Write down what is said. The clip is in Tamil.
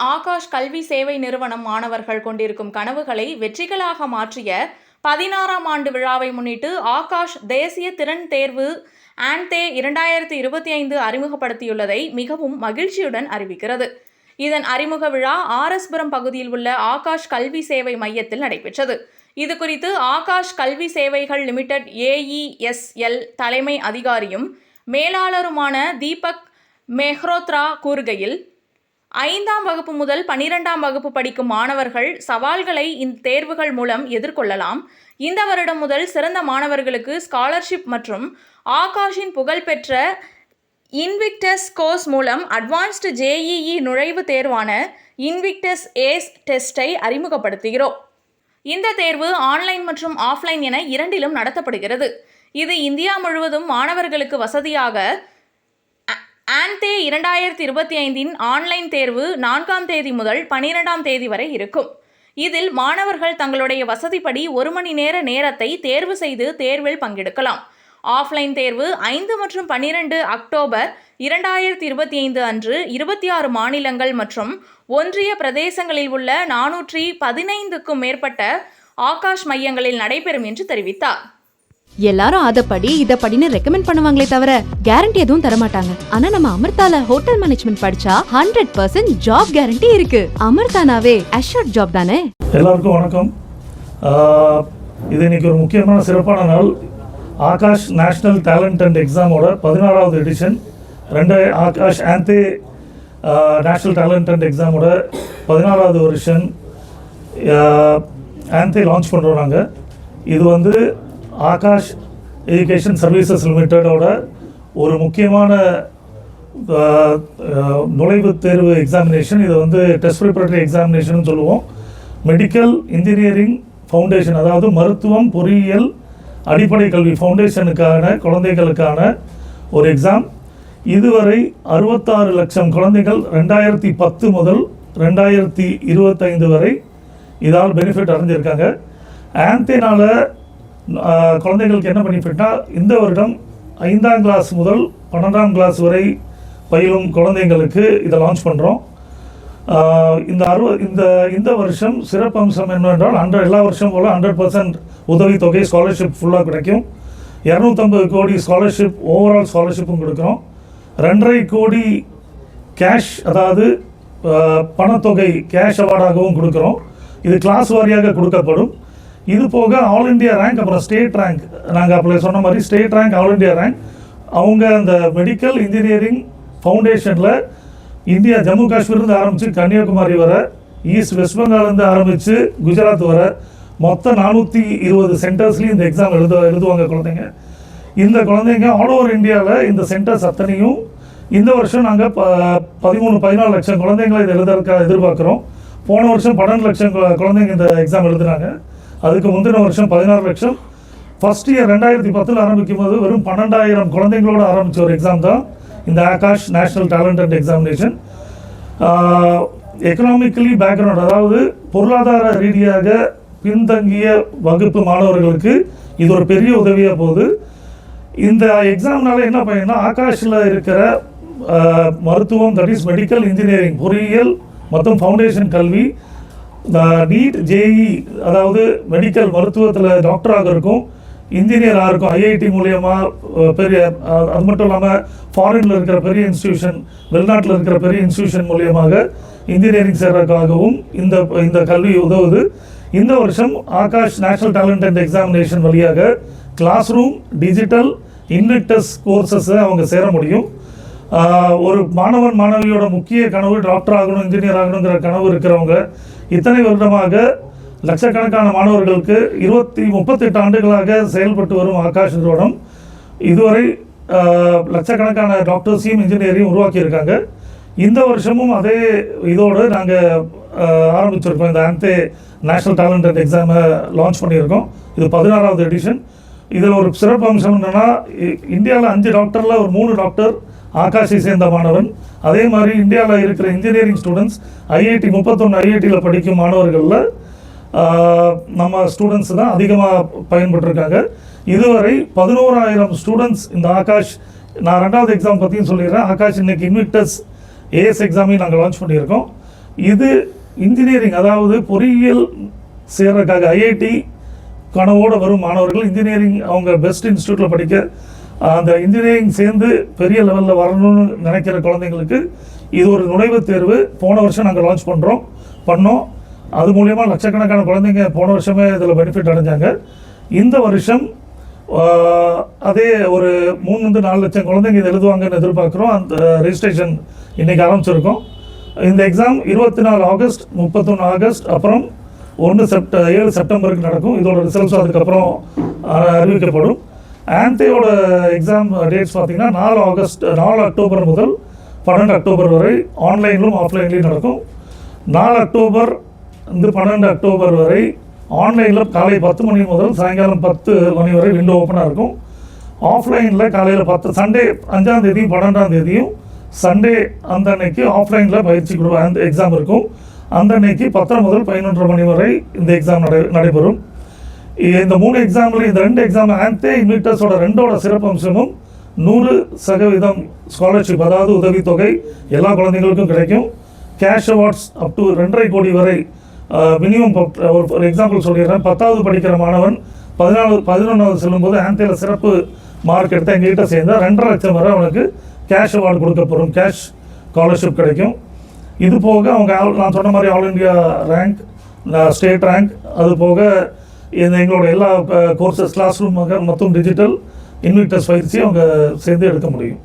ஆகாஷ் கல்வி சேவை நிறுவனம் மாணவர்கள் கொண்டிருக்கும் கனவுகளை வெற்றிகளாக மாற்றிய பதினாறாம் ஆண்டு விழாவை முன்னிட்டு ஆகாஷ் தேசிய திறன் தேர்வு ஆன்தே இரண்டாயிரத்தி இருபத்தி ஐந்து அறிமுகப்படுத்தியுள்ளதை மிகவும் மகிழ்ச்சியுடன் அறிவிக்கிறது. இதன் அறிமுக விழா ஆர்எஸ்புரம் பகுதியில் உள்ள ஆகாஷ் கல்வி சேவை மையத்தில் நடைபெற்றது. இது குறித்து ஆகாஷ் கல்வி சேவைகள் லிமிடெட் ஏஇஎஸ்எல் தலைமை அதிகாரியும் மேலாளருமான தீபக் மெஹ்ரோத்ரா கூறுகையில் ஐந்தாம் வகுப்பு முதல் பனிரெண்டாம் வகுப்பு படிக்கும் மாணவர்கள் சவால்களை இந்த தேர்வுகள் மூலம் எதிர்கொள்ளலாம். இந்த வருடம் முதல் சிறந்த மாணவர்களுக்கு ஸ்காலர்ஷிப் மற்றும் ஆகாஷின் புகழ்பெற்ற இன்விக்டஸ் கோர்ஸ் மூலம் அட்வான்ஸ்டு ஜேஇஇ நுழைவுத் தேர்வான இன்விக்டஸ் ஏஸ் டெஸ்ட்டை அறிமுகப்படுத்துகிறோம். இந்த தேர்வு ஆன்லைன் மற்றும் ஆஃப்லைன் என இரண்டிலும் நடத்தப்படுகிறது. இது இந்தியா முழுவதும் மாணவர்களுக்கு வசதியாக ஆன்தே இரண்டாயிரத்தி இருபத்தி ஐந்தின் ஆன்லைன் தேர்வு நான்காம் தேதி முதல் பனிரெண்டாம் தேதி வரை இருக்கும். இதில் மாணவர்கள் தங்களுடைய வசதிப்படி ஒரு மணி நேர நேரத்தை தேர்வு செய்து தேர்வில் பங்கெடுக்கலாம். ஆஃப்லைன் தேர்வு ஐந்து மற்றும் பன்னிரண்டு அக்டோபர் இரண்டாயிரத்தி இருபத்தி ஐந்து அன்று இருபத்தி ஆறு மாநிலங்கள் மற்றும் ஒன்றிய பிரதேசங்களில் உள்ள நானூற்றி பதினைந்துக்கும் மேற்பட்ட ஆகாஷ் மையங்களில் நடைபெறும் என்று தெரிவித்தார். எல்லாரும் அதை படி இத படின்னு ரெக்கமெண்ட் பண்ணுவாங்களே தவிர கேரண்டி எதுவும் தர மாட்டாங்க ஆனா நம்ம அமிர்தால ஹோட்டல் மேனேஜ்மெண்ட் படிச்சா ஹண்ட்ரட் பர்சன்ட் ஜாப் கேரண்டி இருக்கு. அமிர்தானாவே அஷ்யூர்ட் ஜாப் தானே? எல்லாருக்கும் வணக்கம். இது இன்னைக்கு ஒரு முக்கியமான சிறப்பான நாள். ஆகாஷ் நேஷ்னல் டேலண்ட் அண்ட் எக்ஸாமோட பதினாறாவது எடிஷன். ரெண்டு Aakash ANTHE national talent hunt எக்ஸாமோட பதினாறாவது வருஷன் ஆந்தே லான்ச் பண்ணுறோம் நாங்கள் இது வந்து ஆகாஷ் எஜுகேஷன் சர்வீசஸ் லிமிட்டடோட ஒரு முக்கியமான நுழைவுத் தேர்வு எக்ஸாமினேஷன் இது வந்து டெஸ்ட் ப்ரிப்பரேட்டரி எக்ஸாமினேஷன் சொல்லுவோம். மெடிக்கல் இன்ஜினியரிங் ஃபவுண்டேஷன் அதாவது மருத்துவம் பொறியியல் அடிப்படை கல்வி ஃபவுண்டேஷனுக்கான குழந்தைகளுக்கான ஒரு எக்ஸாம் இதுவரை அறுபத்தாறு லட்சம் குழந்தைகள் ரெண்டாயிரத்தி பத்து முதல் ரெண்டாயிரத்தி இருபத்தைந்து வரை இதால் பெனிஃபிட் அடைஞ்சிருக்காங்க. ஆந்தேனால குழந்தைகளுக்கு என்ன பண்ணிவிட்டால் இந்த வருடம் ஐந்தாம் கிளாஸ் முதல் பன்னெண்டாம் கிளாஸ் வரை பயிலும் குழந்தைங்களுக்கு இதை லான்ச் பண்ணுறோம் இந்த அறுவ இந்த இந்த வருஷம் சிறப்பம்சம் என்னவென்றால் ஹண்ட்ரட் எல்லா வருஷம் போல் ஹண்ட்ரட் பர்சன்ட் உதவித்தொகை ஸ்காலர்ஷிப் ஃபுல்லாக கிடைக்கும். இரநூத்தம்பது கோடி ஸ்காலர்ஷிப் ஓவரால் ஸ்காலர்ஷிப்பும் கொடுக்குறோம். ரெண்டரை கோடி கேஷ் அதாவது பணத்தொகை கேஷ் அவார்டாகவும் கொடுக்குறோம். இது கிளாஸ் வாரியாக கொடுக்கப்படும். இது போக ஆல் இந்தியா ரேங்க் அப்புறம் ஸ்டேட் ரேங்க் நாங்கள் அப்போ சொன்ன மாதிரி state rank all India rank அவங்க அந்த மெடிக்கல் இன்ஜினியரிங் ஃபவுண்டேஷனில் இந்தியா ஜம்மு காஷ்மீர்லேருந்து ஆரம்பித்து கன்னியாகுமரி வர ஈஸ்ட் வெஸ்ட் பெங்கால்லேருந்து ஆரம்பித்து குஜராத் வர மொத்தம் நானூற்றி இருபது சென்டர்ஸ்லையும் இந்த எக்ஸாம் எழுத எழுதுவாங்க குழந்தைங்க. இந்த குழந்தைங்க ஆல் ஓவர் இந்தியாவில் இந்த சென்டர்ஸ் அத்தனையும் இந்த வருஷம் நாங்கள் ப பதிமூணு பதினாலு லட்சம் குழந்தைங்களை இதை எழுதுறதுக்காக எதிர்பார்க்குறோம். போன வருஷம் பன்னெண்டு லட்சம் குழந்தைங்க இந்த எக்ஸாம் எழுதுனாங்க. அதுக்கு முந்தின வருஷம் பதினாறு லட்சம். ஃபர்ஸ்ட் இயர் ரெண்டாயிரத்தி பத்தில் ஆரம்பிக்கும் போது வெறும் பன்னெண்டாயிரம் குழந்தைங்களோட ஆரம்பித்த ஒரு எக்ஸாம் தான். இந்த Aakash national talent hunt examination economically background அதாவது பொருளாதார ரீதியாக பின்தங்கிய வகுப்பு மாணவர்களுக்கு இது ஒரு பெரிய உதவியாக போகுது. இந்த எக்ஸாம்னால என்ன பயன்னா ஆகாஷில் இருக்கிற மருத்துவம் தட் இஸ் மெடிக்கல் இன்ஜினியரிங் பொறியியல் மற்றும் ஃபவுண்டேஷன் கல்வி நீட் ஜேஇ அதாவது மெடிக்கல் மருத்துவத்தில் டாக்டராக இருக்கும். இன்ஜினியராக இருக்கும். ஐஐடி மூலயமா பெரிய அது மட்டும் இல்லாமல் ஃபாரினில் இருக்கிற பெரிய இன்ஸ்டியூஷன் வெளிநாட்டில் இருக்கிற பெரிய இன்ஸ்டியூஷன் மூலியமாக இன்ஜினியரிங் சேர்றதுக்காகவும் இந்த இந்த கல்வி உதவுது. இந்த வருஷம் Aakash national talent hunt examination வழியாக கிளாஸ் ரூம் டிஜிட்டல் இன்விக்டஸ் கோர்சஸை அவங்க சேர முடியும். ஒரு மாணவன் மாணவியோட முக்கிய கனவு டாக்டர் ஆகணும் இன்ஜினியர் ஆகணுங்கிற கனவு இருக்கிறவங்க இத்தனை வருடமாக லட்சக்கணக்கான மாணவர்களுக்கு இருபத்தி முப்பத்தெட்டு ஆண்டுகளாக செயல்பட்டு வரும் ஆகாஷ் நிறுவனம். இதுவரை லட்சக்கணக்கான டாக்டர்ஸையும் இன்ஜினியரையும் உருவாக்கியிருக்காங்க. இந்த வருஷமும் அதே இதோடு நாங்கள் ஆரம்பிச்சிருக்கோம். இந்த ஆந்தே நேஷனல் டேலண்ட் அண்ட் எக்ஸாமை லான்ச் பண்ணியிருக்கோம். இது பதினாறாவது எடிஷன். இதில் ஒரு சிறப்பு அம்சம் என்னென்னா இந்தியாவில் அஞ்சு டாக்டரில் ஒரு மூணு டாக்டர் ஆகாஷை சேர்ந்த மாணவன். அதே மாதிரி இந்தியாவில் இருக்கிற இன்ஜினியரிங் ஸ்டூடெண்ட்ஸ் ஐஐடி முப்பத்தொன்று ஐஐடியில் படிக்கும் மாணவர்களில் நம்ம ஸ்டூடெண்ட்ஸ் தான் அதிகமாக பயன்பட்டிருக்காங்க இதுவரை பதினோராயிரம் ஸ்டூடெண்ட்ஸ் இந்த ஆகாஷ் நான் ரெண்டாவது எக்ஸாம் பற்றியும் சொல்லிடுறேன். ஆகாஷ் இன்னைக்கு இன்விக்டஸ் ஏஎஸ் எக்ஸாமையும் நாங்கள் லான்ச் பண்ணியிருக்கோம். இது இன்ஜினியரிங் அதாவது பொறியியல் சேர்றதுக்காக ஐஐடி கனவோடு வரும் மாணவர்கள் இன்ஜினியரிங் அவங்க பெஸ்ட் இன்ஸ்டியூட்டில் படிக்க அந்த இன்ஜினியரிங் சேர்ந்து பெரிய லெவலில் வரணும்னு நினைக்கிற குழந்தைங்களுக்கு இது ஒரு நுழைவுத் தேர்வு. போன வருஷம் நாங்கள் லான்ச் பண்ணுறோம் பண்ணோம். அது மூலயமா லட்சக்கணக்கான குழந்தைங்க போன வருஷமே இதில் பெனிஃபிட் அடைஞ்சாங்க. இந்த வருஷம் அதே ஒரு மூணுலேருந்து நாலு லட்சம் குழந்தைங்க இது எழுதுவாங்கன்னு எதிர்பார்க்குறோம். அந்த ரெஜிஸ்ட்ரேஷன் இன்றைக்கி ஆரம்பிச்சிருக்கோம். இந்த எக்ஸாம் இருபத்தி நாலு ஆகஸ்ட் முப்பத்தொன்று ஆகஸ்ட் அப்புறம் ஒன்று செப்ட ஏழு செப்டம்பருக்கு நடக்கும். இதோட ரிசல்ட்ஸ் அதுக்கப்புறம் அறிவிக்கப்படும். ஆன்டியோட எக்ஸாம் டேட்ஸ் பார்த்தீங்கன்னா நாலு ஆகஸ்ட் நாலு அக்டோபர் முதல் பன்னெண்டு அக்டோபர் வரை ஆன்லைனிலும் ஆஃப்லைன்லேயும் நடக்கும். நாலு அக்டோபர் வந்து பன்னெண்டு அக்டோபர் வரை ஆன்லைனில் காலை பத்து மணி முதல் சாயங்காலம் பத்து மணி வரை விண்டோ ஓப்பனாக இருக்கும். ஆஃப்லைனில் காலையில் பத்து சண்டே அஞ்சாம் தேதியும் பன்னெண்டாம் தேதியும் சண்டே அந்த அன்னைக்கு ஆஃப்லைனில் பயிற்சி கொடு அந்த எக்ஸாம் இருக்கும். அந்த அன்னைக்கு பத்தரை முதல் பதினொன்றரை மணி வரை இந்த எக்ஸாம் நடை நடைபெறும். இந்த மூணு எக்ஸாமில் இந்த ரெண்டு எக்ஸாம் ஆன்தே இன்விக்டர்ஸோட ரெண்டோட சிறப்பம்சமும் நூறு சதவீதம் ஸ்காலர்ஷிப் அதாவது உதவித்தொகை எல்லா குழந்தைங்களுக்கும் கிடைக்கும். கேஷ் அவார்ட்ஸ் அப் டு ரெண்டரை கோடி வரை மினிமம் ஒரு ஒரு எக்ஸாம்பிள் சொல்லிடுறேன். பத்தாவது படிக்கிற மாணவன் பதினாலு பதினொன்றாவது செல்லும்போது ஆன்தேல சிறப்பு மார்க் எடுத்து எங்ககிட்ட சேர்ந்தால் ரெண்டரை லட்சம் வரை அவனுக்கு கேஷ் அவார்டு கொடுக்கப்படும் கேஷ் ஸ்காலர்ஷிப் கிடைக்கும். இது போக அவங்க நான் சொன்ன மாதிரி all India rank state rank அது போக இந்த எங்களோட எல்லா கோர்சஸ் கிளாஸ் ரூம் மற்றும் டிஜிட்டல் இன்விக்டர்ஸ் பயிற்சி அவங்க சேர்ந்து எடுக்க முடியும்.